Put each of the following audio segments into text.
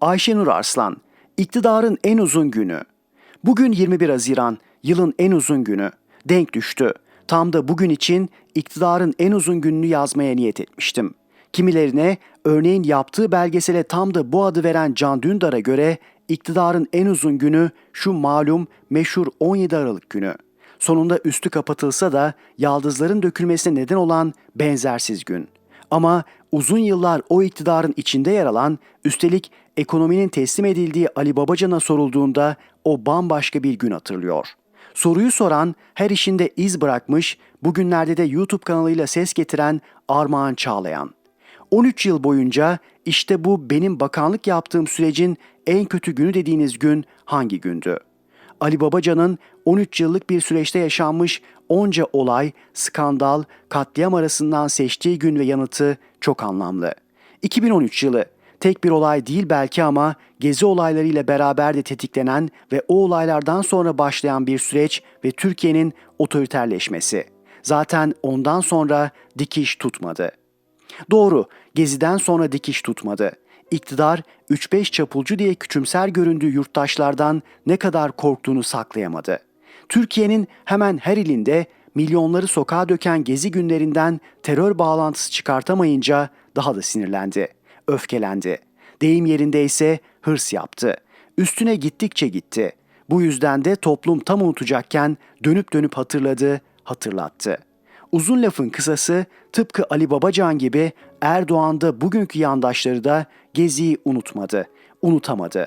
Ayşenur Arslan, iktidarın en uzun günü. Bugün 21 Haziran, yılın en uzun günü. Denk düştü. Tam da bugün için iktidarın en uzun gününü yazmaya niyet etmiştim. Kimilerine örneğin yaptığı belgesele tam da bu adı veren Can Dündar'a göre iktidarın en uzun günü şu malum meşhur 17 Aralık günü. Sonunda üstü kapatılsa da yaldızların dökülmesine neden olan benzersiz gün. Ama uzun yıllar o iktidarın içinde yer alan, üstelik ekonominin teslim edildiği Ali Babacan'a sorulduğunda o bambaşka bir gün hatırlıyor. Soruyu soran, her işinde iz bırakmış, bugünlerde de YouTube kanalıyla ses getiren Armağan Çağlayan. 13 yıl boyunca işte bu benim bakanlık yaptığım sürecin en kötü günü dediğiniz gün hangi gündü? Ali Babacan'ın 13 yıllık bir süreçte yaşanmış onca olay, skandal, katliam arasından seçtiği gün ve yanıtı çok anlamlı. 2013 yılı tek bir olay değil belki ama gezi olaylarıyla beraber de tetiklenen ve o olaylardan sonra başlayan bir süreç ve Türkiye'nin otoriterleşmesi. Zaten ondan sonra dikiş tutmadı. Doğru, Gezi'den sonra dikiş tutmadı. İktidar 3-5 çapulcu diye küçümser göründüğü yurttaşlardan ne kadar korktuğunu saklayamadı. Türkiye'nin hemen her ilinde milyonları sokağa döken gezi günlerinden terör bağlantısı çıkartamayınca daha da sinirlendi, öfkelendi. Deyim yerinde ise hırs yaptı. Üstüne gittikçe gitti. Bu yüzden de toplum tam unutacakken dönüp dönüp hatırladı, hatırlattı. Uzun lafın kısası tıpkı Ali Babacan gibi Erdoğan da bugünkü yandaşları da Gezi'yi unutmadı, unutamadı.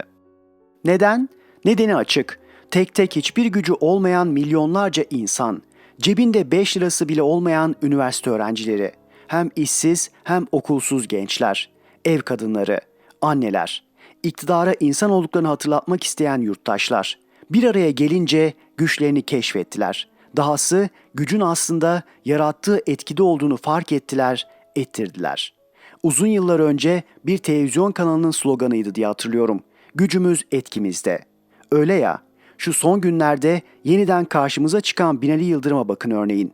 Neden? Nedeni açık. Tek tek hiçbir gücü olmayan milyonlarca insan, cebinde 5 lirası bile olmayan üniversite öğrencileri, hem işsiz hem okulsuz gençler, ev kadınları, anneler, iktidara insan olduklarını hatırlatmak isteyen yurttaşlar bir araya gelince güçlerini keşfettiler. Dahası gücün aslında yarattığı etkide olduğunu fark ettiler, ettirdiler. Uzun yıllar önce bir televizyon kanalının sloganıydı diye hatırlıyorum. Gücümüz etkimizde. Öyle ya, şu son günlerde yeniden karşımıza çıkan Binali Yıldırım'a bakın örneğin.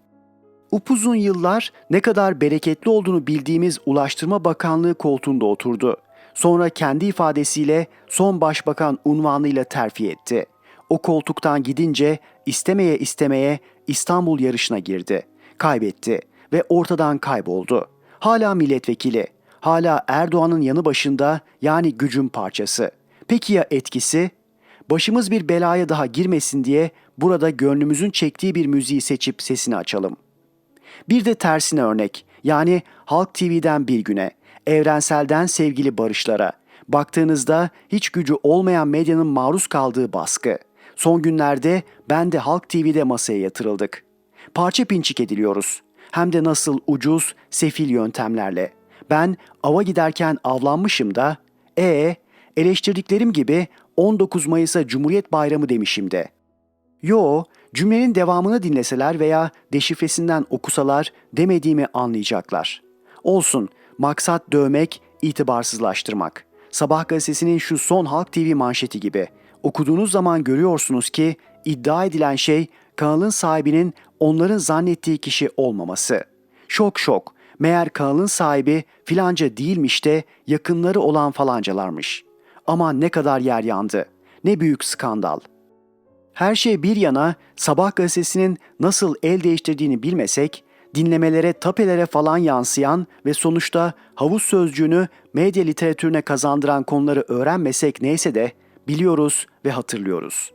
Upuzun yıllar ne kadar bereketli olduğunu bildiğimiz Ulaştırma Bakanlığı koltuğunda oturdu. Sonra kendi ifadesiyle son başbakan unvanıyla terfi etti. O koltuktan gidince istemeye istemeye İstanbul yarışına girdi. Kaybetti ve ortadan kayboldu. Hala milletvekili, hala Erdoğan'ın yanı başında yani gücün parçası. Peki ya etkisi? Başımız bir belaya daha girmesin diye burada gönlümüzün çektiği bir müziği seçip sesini açalım. Bir de tersine örnek. Yani Halk TV'den bir güne, evrenselden sevgili barışlara. Baktığınızda hiç gücü olmayan medyanın maruz kaldığı baskı. Son günlerde ben de Halk TV'de masaya yatırıldık. Parça pinçik ediliyoruz. Hem de nasıl ucuz, sefil yöntemlerle. Ben ava giderken avlanmışım da, e eleştirdiklerim gibi 19 Mayıs'a Cumhuriyet Bayramı demişim de. Yo, cümlenin devamını dinleseler veya deşifresinden okusalar demediğimi anlayacaklar. Olsun, maksat dövmek, itibarsızlaştırmak. Sabah gazetesinin şu son Halk TV manşeti gibi. Okuduğunuz zaman görüyorsunuz ki iddia edilen şey kanalın sahibinin onların zannettiği kişi olmaması. Şok şok. Meğer kanalın sahibi filanca değilmiş de yakınları olan falancalarmış. Ama ne kadar yer yandı. Ne büyük skandal. Her şey bir yana Sabah gazetesinin nasıl el değiştirdiğini bilmesek, dinlemelere, tapelere falan yansıyan ve sonuçta havuz sözcüğünü medya literatürüne kazandıran konuları öğrenmesek neyse de biliyoruz ve hatırlıyoruz.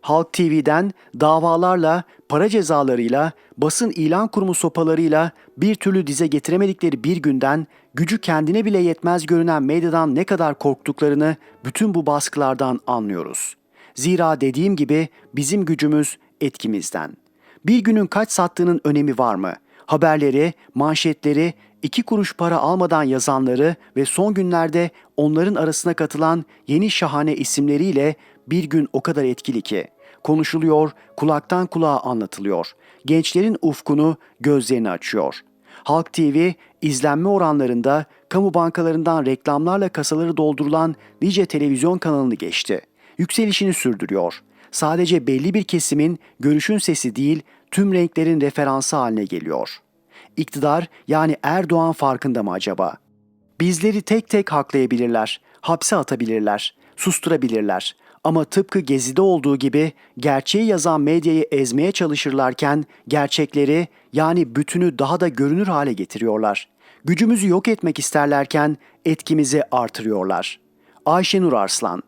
Halk TV'den davalarla, para cezalarıyla, basın ilan kurumu sopalarıyla bir türlü dize getiremedikleri bir günden gücü kendine bile yetmez görünen medyadan ne kadar korktuklarını bütün bu baskılardan anlıyoruz. Zira dediğim gibi bizim gücümüz etkimizden. Bir günün kaç sattığının önemi var mı? Haberleri, manşetleri, iki kuruş para almadan yazanları ve son günlerde onların arasına katılan yeni şahane isimleriyle bir gün o kadar etkili ki konuşuluyor, kulaktan kulağa anlatılıyor. Gençlerin ufkunu, gözlerini açıyor. Halk TV izlenme oranlarında kamu bankalarından reklamlarla kasaları doldurulan nice televizyon kanalını geçti. Yükselişini sürdürüyor. Sadece belli bir kesimin görüşün sesi değil, tüm renklerin referansı haline geliyor. İktidar yani Erdoğan farkında mı acaba? Bizleri tek tek haklayabilirler. hapse atabilirler, susturabilirler. Ama tıpkı Gezi'de olduğu gibi gerçeği yazan medyayı ezmeye çalışırlarken gerçekleri yani bütünü daha da görünür hale getiriyorlar. Gücümüzü yok etmek isterlerken etkimizi artırıyorlar. Ayşenur Arslan